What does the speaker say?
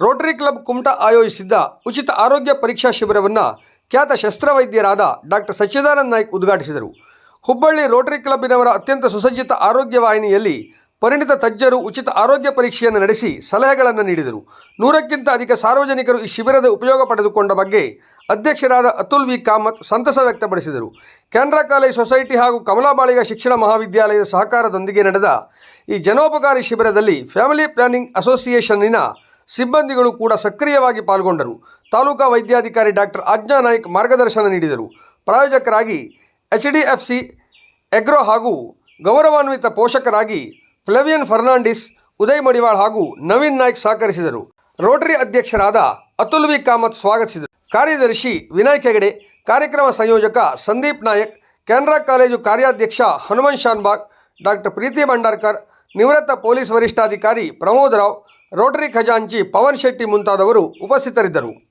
Rotary club Kumta ಆಯೋಜಿಸಿದ್ದ ಉಚಿತ ಆರೋಗ್ಯ ಪರೀಕ್ಷಾ ಶಿಬಿರವನ್ನು ಖ್ಯಾತ ಶಸ್ತ್ರವೈದ್ಯರಾದ ಡಾಕ್ಟರ್ ಸಚ್ಚಿದಾನಂದ ನಾಯ್ಕ್ ಉದ್ಘಾಟಿಸಿದರು. ಹುಬ್ಬಳ್ಳಿ ರೋಟರಿ ಕ್ಲಬ್ಬಿನವರ ಅತ್ಯಂತ ಸುಸಜ್ಜಿತ ಆರೋಗ್ಯ ವಾಹಿನಿಯಲ್ಲಿ ಪರಿಣಿತ ತಜ್ಞರು ಉಚಿತ ಆರೋಗ್ಯ ಪರೀಕ್ಷೆಯನ್ನು ನಡೆಸಿ ಸಲಹೆಗಳನ್ನು ನೀಡಿದರು. ನೂರಕ್ಕಿಂತ ಅಧಿಕ ಸಾರ್ವಜನಿಕರು ಈ ಶಿಬಿರದ ಉಪಯೋಗ ಪಡೆದುಕೊಂಡ ಬಗ್ಗೆ ಅಧ್ಯಕ್ಷರಾದ ಅತುಲ್ ವಿ. ಕಾಮತ್ ಸಂತಸ ವ್ಯಕ್ತಪಡಿಸಿದರು. ಕೆನರಾ ಕಾಲೇಜ್ ಸೊಸೈಟಿ ಹಾಗೂ ಕಮಲಾಬಾಳಿಗ ಶಿಕ್ಷಣ ಮಹಾವಿದ್ಯಾಲಯದ ಸಹಕಾರದೊಂದಿಗೆ ನಡೆದ ಈ ಜನೋಪಕಾರಿ ಶಿಬಿರದಲ್ಲಿ ಫ್ಯಾಮಿಲಿ ಪ್ಲಾನಿಂಗ್ ಅಸೋಸಿಯೇಷನ್ನಿನ ಸಿಬ್ಬಂದಿಗಳು ಕೂಡ ಸಕ್ರಿಯವಾಗಿ ಪಾಲ್ಗೊಂಡರು. ತಾಲೂಕಾ ವೈದ್ಯಾಧಿಕಾರಿ ಡಾಕ್ಟರ್ ಆಜ್ಞಾ ನಾಯ್ಕ್ ಮಾರ್ಗದರ್ಶನ ನೀಡಿದರು. ಪ್ರಾಯೋಜಕರಾಗಿ H D F C agro ಹಾಗೂ ಗೌರವಾನ್ವಿತ ಪೋಷಕರಾಗಿ ಫ್ಲೆವಿಯನ್ ಫರ್ನಾಂಡಿಸ್, ಉದಯ್ ಮಡಿವಾಳ್ ಹಾಗೂ ನವೀನ್ ನಾಯ್ಕ್ ಸಹಕರಿಸಿದರು. ರೋಟರಿ ಅಧ್ಯಕ್ಷರಾದ ಅತುಲ್ ವಿ. ಕಾಮತ್ ಸ್ವಾಗತಿಸಿದರು. ಕಾರ್ಯದರ್ಶಿ ವಿನಾಯಕ್ ಹೆಗಡೆ, ಕಾರ್ಯಕ್ರಮ ಸಂಯೋಜಕ ಸಂದೀಪ್ ನಾಯಕ್, ಕೆನರಾ ಕಾಲೇಜು ಕಾರ್ಯಾಧ್ಯಕ್ಷ ಹನುಮನ್ ಶಾನ್ಬಾಗ್ ಡಾಕ್ಟರ್ ಪ್ರೀತಿ ಭಂಡಾರ್ಕರ್, ನಿವೃತ್ತ ಪೊಲೀಸ್ ವರಿಷ್ಠಾಧಿಕಾರಿ ಪ್ರಮೋದ್ ರಾವ್ ರೋಟರಿ ಖಜಾಂಚಿ ಪವನ್ ಶೆಟ್ಟಿ ಮುಂತಾದವರು ಉಪಸ್ಥಿತರಿದ್ದರು.